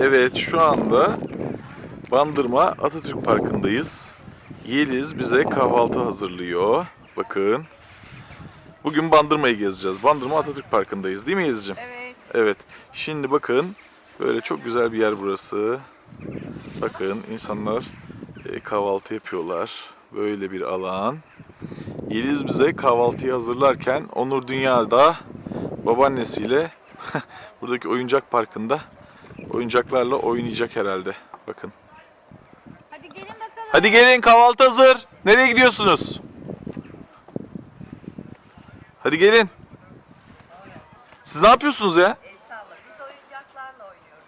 Evet şu anda Bandırma Atatürk Parkı'ndayız. Yeliz bize kahvaltı hazırlıyor. Bakın. Bugün Bandırma'yı gezeceğiz. Bandırma Atatürk Parkı'ndayız değil mi Yeliz'ciğim? Evet. Evet. Şimdi bakın böyle çok güzel bir yer burası. Bakın insanlar e, kahvaltı yapıyorlar. Böyle bir alan. Yeliz bize kahvaltıyı hazırlarken Onur Dünya'da babaannesiyle buradaki oyuncak parkında oyuncaklarla oynayacak herhalde. Bakın. Hadi gelin bakalım. Hadi gelin kahvaltı hazır. Nereye gidiyorsunuz? Hadi gelin. Siz ne yapıyorsunuz ya? Biz oyuncaklarla oynuyoruz.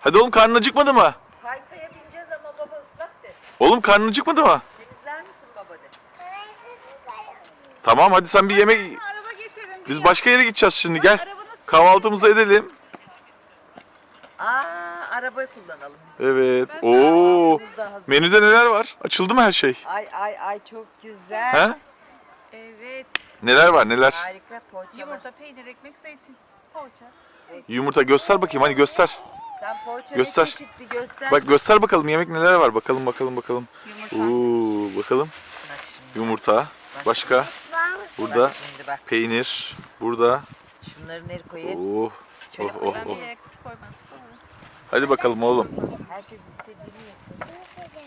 Hadi oğlum karnın acıkmadı mı? Kaykaya bineceğiz ama baba ıslak de. Oğlum karnın acıkmadı mı? Temizler misin baba de. Tamam hadi sen bir yemek... Araba getirin. Biz başka yere gideceğiz şimdi gel. Kahvaltımızı edelim. Arabayı kullanalım biz. Evet. Oo. De hazır. Menüde neler var? Açıldı mı her şey? Ay ay ay çok güzel. He? Evet. Neler var neler? Harika poğaça. Yumurta, peynir, ekmek, zeytin. Poğaça. Yumurta göster bakayım hani göster. Sen poğaça Göster. ne çeşit bir göster. Bak göster bakalım yemek neler var bakalım bakalım bakalım. Yumurta. Oo bakalım. Bak şimdi. Yumurta. Başka? Burada Bak şimdi bak. peynir. Burada. Şunları nereye koyayım? Oh. Şöyle Oh oh koyayım. Ben oh. bir koymam. Hadi bakalım oğlum. Herkes istediğini yapsın.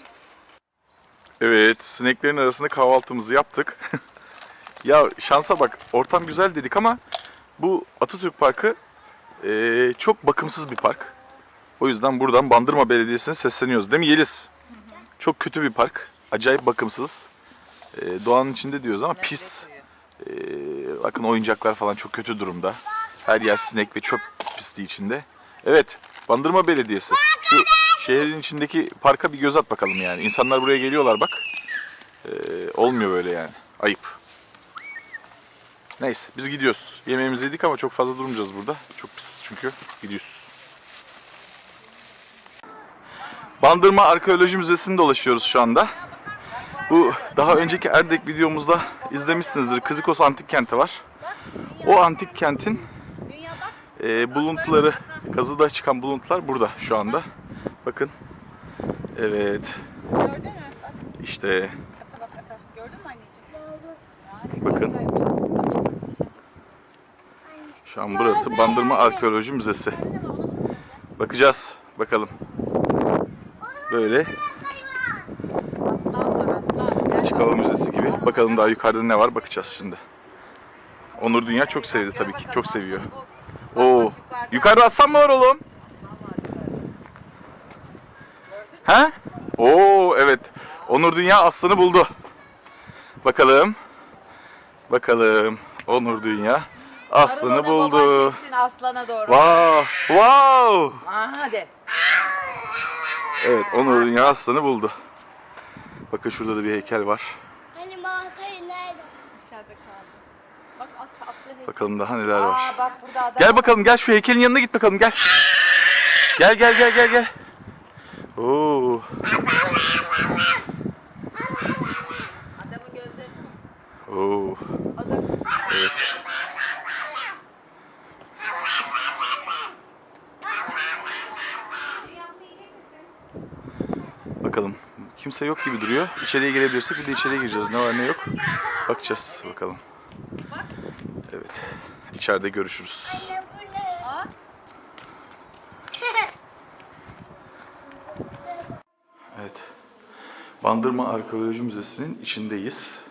Evet, sineklerin arasında kahvaltımızı yaptık. ya şansa bak, ortam güzel dedik ama bu Atatürk Parkı eee, çok bakımsız bir park. O yüzden buradan Bandırma Belediyesi'ne sesleniyoruz. Değil mi Yeliz? Çok kötü bir park. Acayip bakımsız. Eee, doğanın içinde diyoruz ama pis. Eee, bakın oyuncaklar falan çok kötü durumda. Her yer sinek ve çöp pisliği içinde. Evet, Bandırma Belediyesi. Şu şehrin içindeki parka bir göz at bakalım yani. İnsanlar buraya geliyorlar bak. Ee, olmuyor böyle yani. Ayıp. Neyse biz gidiyoruz. Yemeğimizi yedik ama çok fazla durmayacağız burada. Çok pis çünkü. Gidiyoruz. Bandırma Arkeoloji Müzesi'ni dolaşıyoruz şu anda. Bu daha önceki Erdek videomuzda izlemişsinizdir. Kızıkos Antik Kenti var. O antik kentin. E, buluntuları, kazıda çıkan buluntular burada şu anda. Bakın. Evet. Gördün mü? İşte Ata bak ata. Gördün mü anneciğim? bakın. Şu an burası Bandırma Arkeoloji Müzesi. Bakacağız. Bakalım. Böyle açık hava müzesi gibi. Bakalım daha yukarıda ne var bakacağız şimdi. Onur Dünya çok sevdi tabii ki. Çok seviyor. Yukarıda aslan mı var oğlum? Ha? Oo evet. Onur Dünya aslanı buldu. Bakalım. Bakalım. Onur Dünya aslanı Sarıl ona, buldu. baban çeksin aslana doğru. Wow! Wow! Aha hadi. Evet, Onur Dünya aslanı buldu. Bakın şurada da bir heykel var. Hani Malta'yı nerede? Dışarıda kaldı. Bak at atlı heykel. Bakalım daha neler var. Aa bak burada adam. Gel bakalım gel şu heykelin yanına git bakalım gel. Gel gel gel gel gel. Oo. Adamın gözlerini bak. Oo. Evet. Bakalım. Kimse yok gibi duruyor. İçeriye girebilirsek bir de içeriye gireceğiz. Ne var ne yok. Bakacağız bakalım. İçeride görüşürüz. Evet. Bandırma Arkeoloji Müzesi'nin içindeyiz.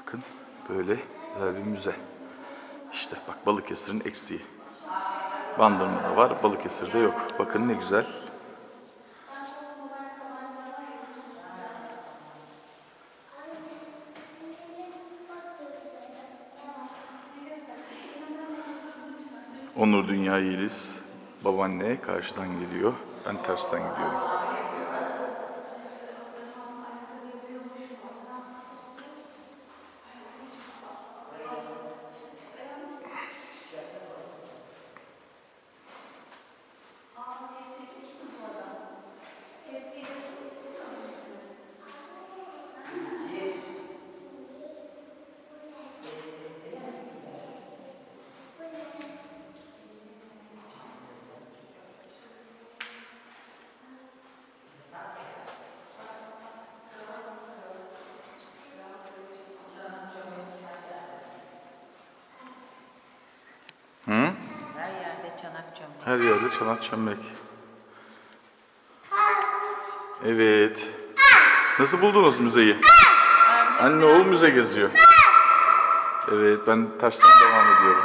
Bakın böyle güzel bir müze. İşte bak Balıkesir'in eksiği. Bandırma'da var, Balıkesir'de yok. Bakın ne güzel. Onur Dünya Yeliz. Babaanne karşıdan geliyor. Ben tersten gidiyorum. Çanak çömlek. Her yerde çanak çömlek. Evet. Nasıl buldunuz müzeyi? Anne oğul müze geziyor. Evet ben tersten devam ediyorum.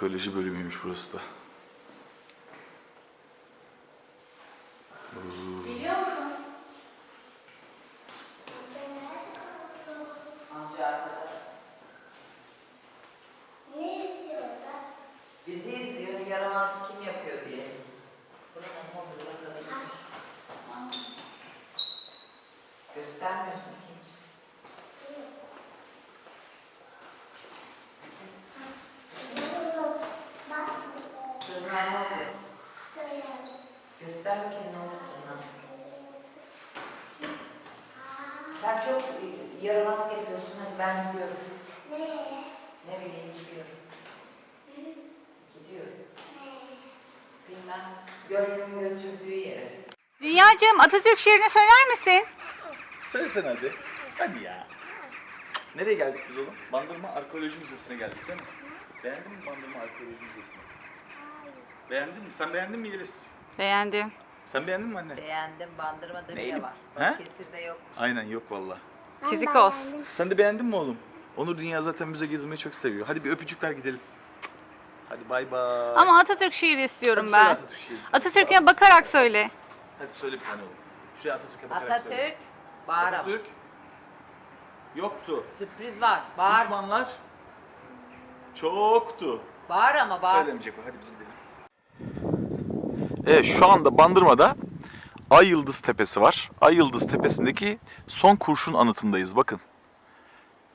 Arkeoloji bölümüymüş burası da. Biliyor musun? Amca arkada. Ne istiyorlar? Bizi izliyor, yaramaz kim yapıyor diye. Buradan modula kalabilir. Göstermiyorsun ki hiç. Bak. Şunlar ne oluyor? Söyle. Göster bakayım ne olduğunu. Sen çok yaramaz yapıyorsun. Hadi ben gidiyorum. Ne? Ne bileyim gidiyorum. Gidiyorum. Bilmem. Gönlümün götürdüğü yere. Dünyacığım Atatürk şiirini söyler misin? Söylesene hadi. Hadi ya. Nereye geldik biz oğlum? Bandırma Arkeoloji Müzesi'ne geldik değil mi? Beğendin mi Bandırma Arkeoloji Müzesi'ni? Beğendin mi? Sen beğendin mi Yeliz? Beğendim. Sen beğendin mi anne? Beğendim. Bandırmada Neyini? bile var. He? Balıkesir'de yok. Aynen yok valla. Fizikos. Sen de beğendin mi oğlum? Onur Dünya zaten müze gezmeyi çok seviyor. Hadi bir öpücük ver gidelim. Hadi bay bay. Ama Atatürk şiiri istiyorum Hadi söyle ben. Atatürk şiiri. Atatürk'e bakarak söyle. Hadi söyle bir tane oğlum. Şuraya Atatürk'e bakarak söyle. Atatürk. Bağır ama. Atatürk yoktu. Sürpriz var. Bağır. Düşmanlar çoktu. Bağır ama bağır. Söylemeyecek o. Hadi biz gidelim. Evet şu anda Bandırma'da Ay Yıldız Tepesi var. Ay Yıldız Tepesi'ndeki son kurşun anıtındayız bakın.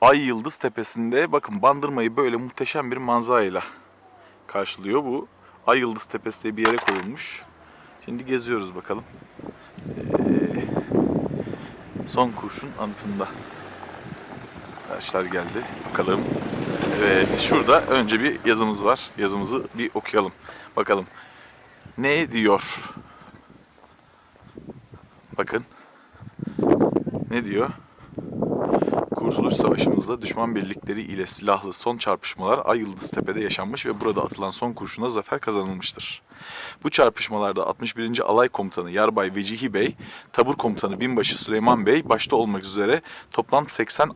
Ay Yıldız Tepesi'nde bakın Bandırma'yı böyle muhteşem bir manzarayla karşılıyor bu. Ay Yıldız Tepesi diye bir yere koyulmuş. Şimdi geziyoruz bakalım. Ee, son kurşun anıtında. Arkadaşlar geldi. Bakalım. Evet şurada önce bir yazımız var. Yazımızı bir okuyalım. Bakalım. Ne diyor? Bakın. Ne diyor? Kurtuluş Savaşı'mızda düşman birlikleri ile silahlı son çarpışmalar Ay Yıldız Tepe'de yaşanmış ve burada atılan son kurşuna zafer kazanılmıştır. Bu çarpışmalarda 61. Alay Komutanı Yarbay Vecihi Bey, Tabur Komutanı Binbaşı Süleyman Bey başta olmak üzere toplam 80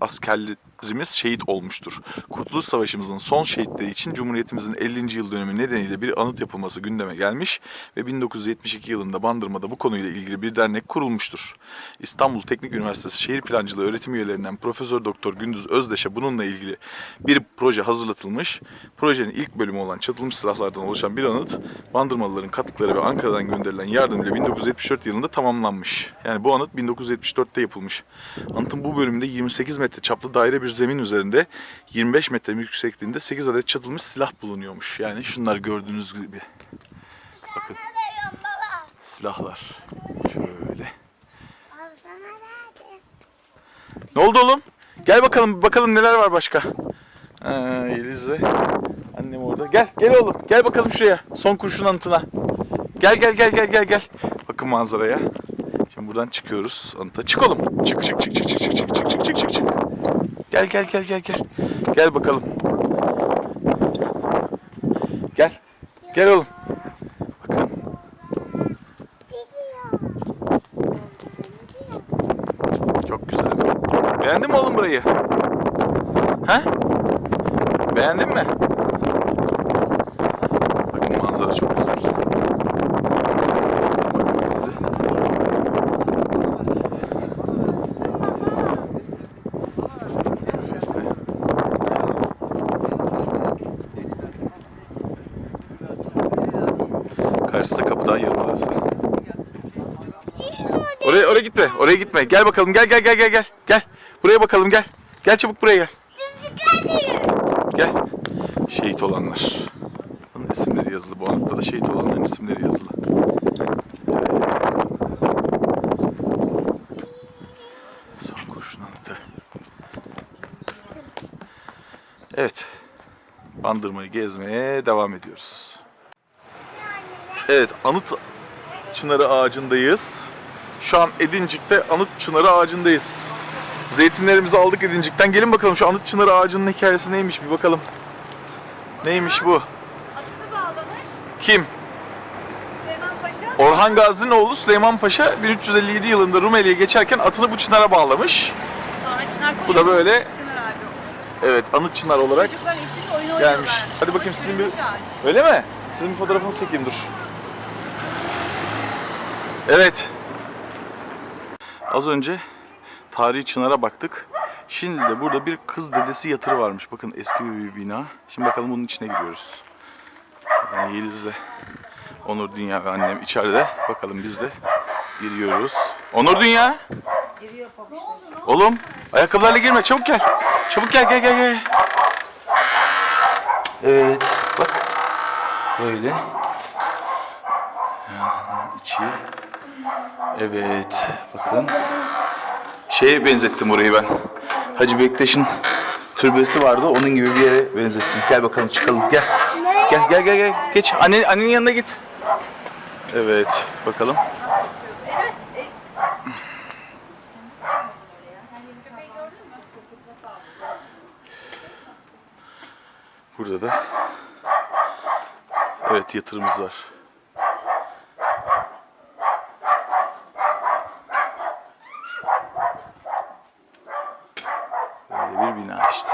askerlerimiz şehit olmuştur. Kurtuluş Savaşımızın son şehitleri için Cumhuriyetimizin 50. yıl dönümü nedeniyle bir anıt yapılması gündeme gelmiş ve 1972 yılında Bandırma'da bu konuyla ilgili bir dernek kurulmuştur. İstanbul Teknik Üniversitesi Şehir Plancılığı öğretim üyelerinden Profesör Doktor Gündüz Özdeş'e bununla ilgili bir proje hazırlatılmış. Projenin ilk bölümü olan çatılmış silahlardan oluşan bir anıt Bandırmalıların katıkları ve Ankara'dan gönderilen yardım ile 1974 yılında tamamlanmış. Yani bu anıt 1974'te yapılmış. Anıtın bu bölümünde 28 metre çaplı daire bir zemin üzerinde 25 metre yüksekliğinde 8 adet çatılmış silah bulunuyormuş. Yani şunlar gördüğünüz gibi. Bakın silahlar. Şöyle. Ne oldu oğlum? Gel bakalım bakalım neler var başka. Ha, annem orada. Gel gel oğlum gel bakalım şuraya. Son kurşun anıtına. Gel gel gel gel gel gel. Bakın manzaraya. Şimdi buradan çıkıyoruz anıta. Çık oğlum. Çık çık çık çık çık çık çık çık çık çık çık. Gel gel gel gel gel. Gel bakalım. Gel. Gel oğlum. Bakın. Gidiyor. Gidiyor. Beğendin mi oğlum burayı? He? Beğendin mi? Bakın manzara çok güzel. Gitme. Gel bakalım. Gel gel gel gel gel. Gel. Buraya bakalım gel. Gel çabuk buraya gel. Gel. Şehit olanlar. Bunun isimleri yazılı. Bu anıtta da şehit olanların isimleri yazılı. Son kurşun anıtı. Evet. Bandırmayı gezmeye devam ediyoruz. Evet, anıt çınarı ağacındayız. Şu an Edincik'te anıt çınarı ağacındayız. Zeytinlerimizi aldık Edincik'ten. Gelin bakalım şu anıt çınarı ağacının hikayesi neymiş bir bakalım. Neymiş bu? Atını bağlamış. Kim? Süleyman Paşa. Orhan Gazi'nin oğlu Süleyman Paşa 1357 yılında Rumeli'ye geçerken atını bu çınara bağlamış. Sonra Çınar Bu da böyle Çınar abi olmuş. evet anıt çınar olarak Çocuklar için oyun oynuyorlar. gelmiş. Hadi bakayım sizin bir... Öyle mi? Sizin bir fotoğrafınızı çekeyim dur. Evet. Az önce tarihi çınara baktık. Şimdi de burada bir kız dedesi yatırı varmış. Bakın eski bir bina. Şimdi bakalım bunun içine giriyoruz. Yani Yeliz'le Onur Dünya ve annem içeride. Bakalım biz de giriyoruz. Onur Dünya. Giriyor. Oğlum ayakkabılarla girme çabuk gel. Çabuk gel gel gel gel. Evet bak. Böyle. Yani içi. Evet bakın. Şeye benzettim orayı ben. Hacı Bektaş'ın türbesi vardı onun gibi bir yere benzettim. Gel bakalım çıkalım gel. Gel gel gel gel. Geç anne, annenin yanına git. Evet bakalım. Burada da evet yatırımız var. Böyle bir bina işte.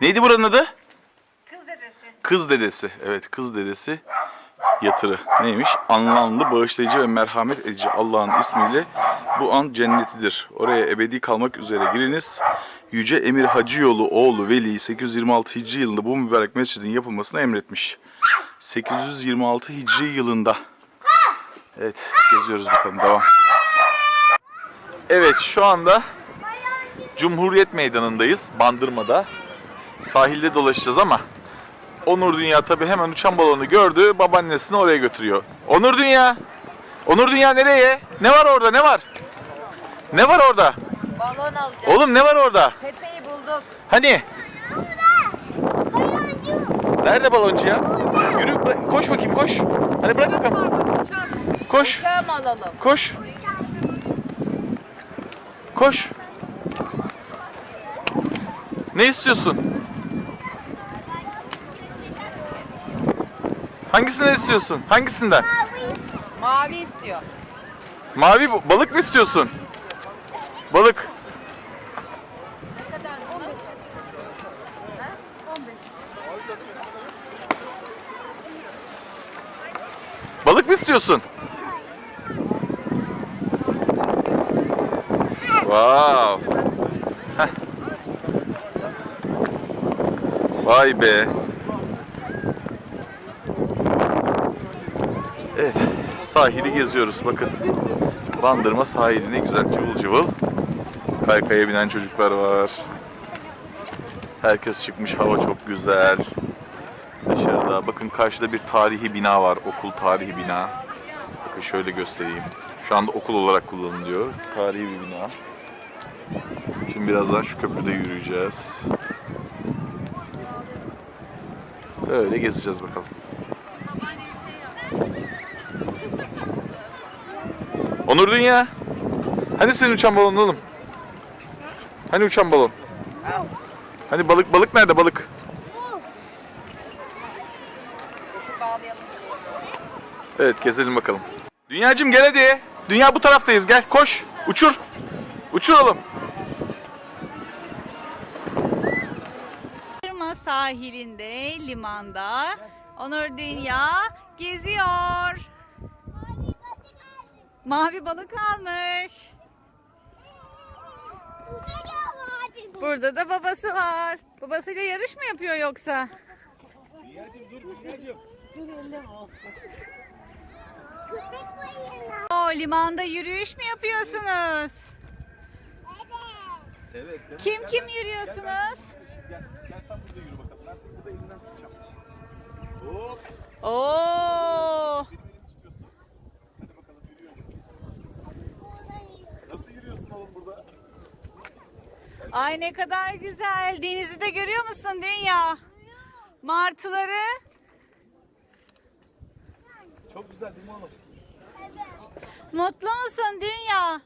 Neydi buranın adı? Kız dedesi. Kız dedesi. Evet kız dedesi yatırı. Neymiş? Anlamlı, bağışlayıcı ve merhamet edici Allah'ın ismiyle bu an cennetidir. Oraya ebedi kalmak üzere giriniz. Yüce Emir Hacı Yolu oğlu Veli 826 Hicri yılında bu mübarek mescidin yapılmasını emretmiş. 826 Hicri yılında. Evet geziyoruz bakalım devam. Evet şu anda Cumhuriyet Meydanı'ndayız Bandırma'da. Sahilde dolaşacağız ama Onur Dünya tabi hemen uçan balonu gördü. Babaannesini oraya götürüyor. Onur Dünya. Onur Dünya nereye? Ne var orada? Ne var? Ne var orada? Balon alacağız. Oğlum ne var orada? Pepe'yi bulduk. Hani? Nerede baloncu ya? Yürü bırak- koş bakayım koş. Hadi bırak bakalım. Koş. Uçağı mı alalım? Koş. Koş. Ne istiyorsun? Hangisinden istiyorsun? Hangisinden? Mavi istiyor. Mavi bu- balık mı istiyorsun? Balık. Balık mı istiyorsun? Wow. Heh. Vay be. Evet, sahili geziyoruz bakın. Bandırma sahili ne güzel cıvıl cıvıl. Kaykaya binen çocuklar var. Herkes çıkmış, hava çok güzel. Dışarıda bakın karşıda bir tarihi bina var, okul tarihi bina. Bakın şöyle göstereyim. Şu anda okul olarak kullanılıyor. Tarihi bir bina. Şimdi birazdan şu köprüde yürüyeceğiz. Öyle gezeceğiz bakalım. Onur Dünya. Hani senin uçan balon oğlum? Hani uçan balon? Hani balık balık nerede balık? Evet gezelim bakalım. Dünyacım gel hadi. Dünya bu taraftayız gel koş. Uçur. Uçur oğlum. Kırma sahilinde, limanda Onur Dünya geziyor. Mavi balık almış. Burada da babası var. Babasıyla yarış mı yapıyor yoksa? Balığına. O limanda yürüyüş mü yapıyorsunuz? Evet. Kim kim yürüyorsunuz? Gel, gel sen burada yürü bakalım. Ben seni burada elinden tutacağım. Hop. Oo! Hadi bakalım yürüyoruz. Nasıl yürüyorsun oğlum burada? Ay ne kadar güzel. Denizi de görüyor musun Dünya? Martıları. Çok güzel değil mi oğlum? Mutlu musun Dünya?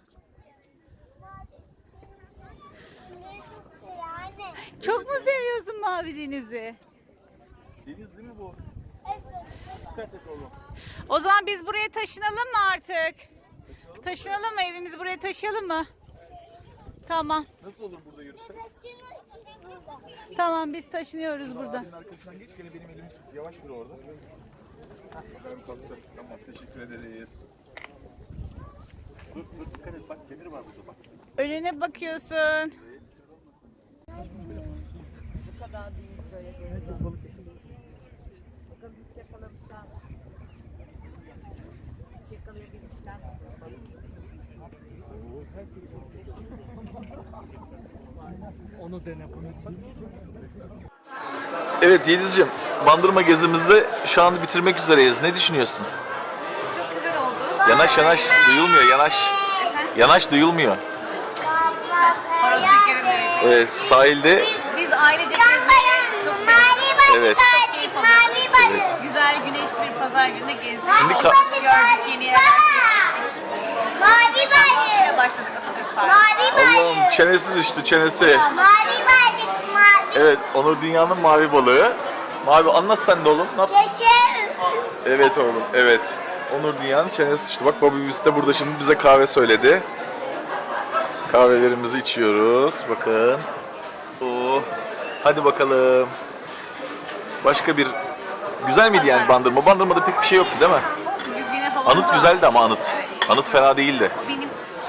Çok mu seviyorsun mavi denizi? Deniz değil mi bu? Dikkat et oğlum. O zaman biz buraya taşınalım mı artık? Taşınalım mı? Evimizi buraya taşıyalım mı? Tamam. Nasıl olur burada yürüsek? Tamam biz taşınıyoruz burada. Abinin arkasından geç gene benim elimi tut. Yavaş yürü orada. Heh, Tamam, kalktı. Tamam teşekkür ederiz. Dur dur dikkat et bak demir var burada bak. Önüne bakıyorsun. Bu kadar büyük böyle. Herkes balık yapıyor. Bakalım hiç yakalamışlar mı? Hiç yakalayabilmişler mi? Evet Yeliz'ciğim, Bandırma gezimizi şu anda bitirmek üzereyiz. Ne düşünüyorsun? Çok güzel oldu. Yanaş yanaş, duyulmuyor yanaş. Yanaş duyulmuyor. Orası Evet, sahilde Biz ailece gezmeyi çok sevdik. Mavi balık Evet. hadi, mavi balık. Güzel güneşli bir pazar günü gezdik. Şimdi ka- Gördük yeni yerler. Mavi balık. Başladık. Mavi Allah'ım balık. çenesi düştü çenesi. Mavi balık, mavi. Evet, Onur Dünya'nın mavi balığı. Mavi anlat sen de oğlum. Ne yap-. Evet oğlum, evet. Onur Dünya'nın çenesi düştü. Bak babamız de burada şimdi bize kahve söyledi. Kahvelerimizi içiyoruz. Bakın. Oo. Hadi bakalım. Başka bir... Güzel miydi yani Bandırma? Bandırma'da pek bir şey yoktu değil mi? Biz. Anıt güzeldi ama anıt. Anıt fena değildi. Benim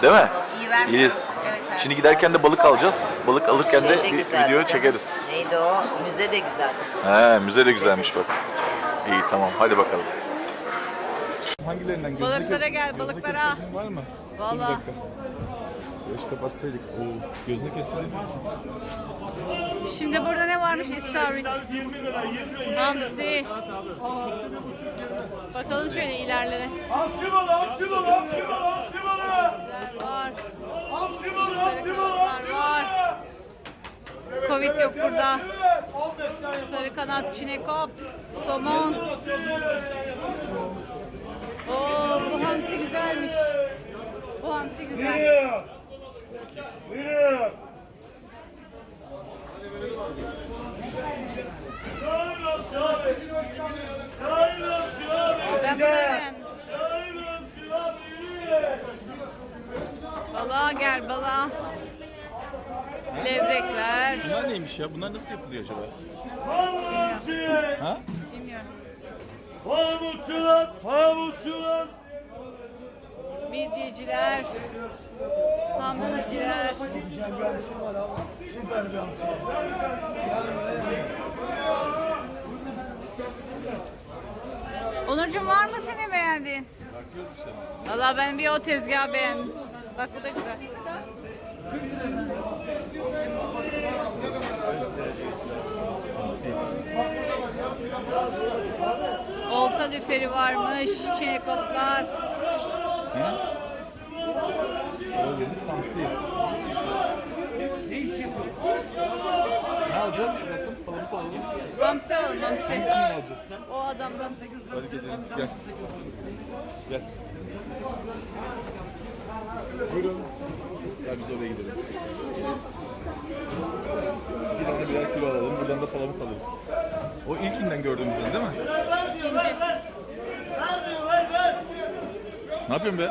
Değil mi? iyi vermiyor. Yeliz. Evet, evet. Şimdi giderken de balık alacağız. Balık alırken de Şey bir güzeldi. video çekeriz. Neydi o? Müze de güzel. He, müze de güzelmiş bak. İyi tamam hadi bakalım. Hangilerinden gözüne Balıklara gel, balıklara. var mı? Vallahi. Beş kapatsaydık. Oo, gözüne kestirdiğin Şimdi burada ne varmış istavrit? Hamsi. Bakalım şöyle ilerlere. Hamsi balı, hamsi balı, hamsi balı. Var. Hamsi Var. Covid yok burada. Evet, 15 tane. Sarı kanat, çinekop, somon. Oo bu hamsi güzelmiş. Bu hamsi güzel. Buyurun. Ben bunu beğendim. Şahin hamsi abi, yürüyün. Balığa gel balığa. Levrekler. Bunlar neymiş ya? Bunlar nasıl yapılıyor acaba? Hamsi. Ha? Bilmiyorum. Pamukçular, pamukçular. Midyeciler. Hamsiciler. Onurcuğum var mı senin beğendiğin? Valla ben bir o tezgahı beğendim. Bak bu da güzel. Olta lüferi varmış, çinekoplar. Deniz hamsi. Ne alacağız? Bakın palamut alalım. Hamsi alalım hamsi. Hangisini alacağız? O adamdan. Hadi gidelim. Gel. Gel. Buyurun. Gel biz oraya gidelim. Bir tane birer kilo alalım. Buradan da palamut alırız. O ilkinden gördüğümüzden değil mi? İkinci. Ne yapıyorsun be?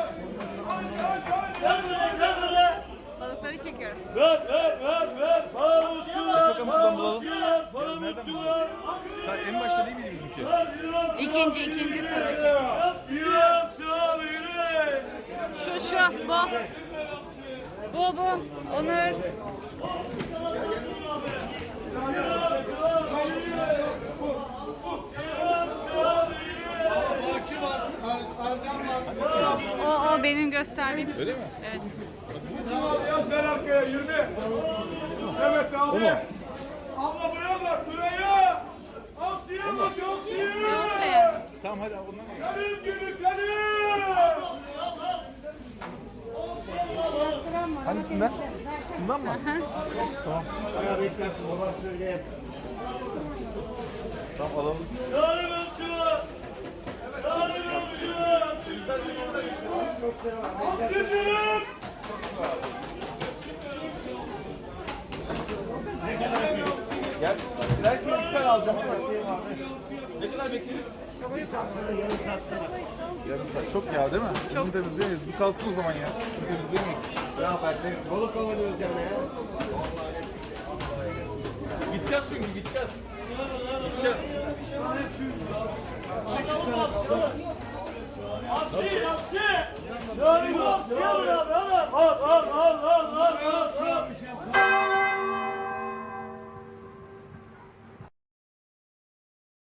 Balıkları çekiyorum. Ver ver ver ver. Palamutçular. Palamutçular. Palamutçular. en başta değil miydi bizimki? İkinci, ikinci sıradaki. Şu, şu, bu. Bu, bu. Onur. O, o benim gösterdiğim. Öyle mi? Evet. Yaz ver arkaya 20. Evet abi. Abla buraya bak buraya. Hamsiye bak hamsiye. Evet. Tamam hadi al. Benim gibi benim. Hangisinden? Bundan mı? Tamam alalım. Yardım şu. Yardım şu. Hamsicim. Gel. Birer kilo tane alacağım. Ne kadar bekleriz? Yarım saat. Çok ya değil mi? Çok. Bizim de bizdeyiz. Kalsın o zaman ya. Bugün bizdeyiz. Ne yapar? Balık kovalıyoruz yani ya. Gideceğiz çünkü gideceğiz. Gideceğiz. 8 saat. Hapsi, hapsi! Yarın hapsiye bırak oğlum! Al, al, al, al, al, al!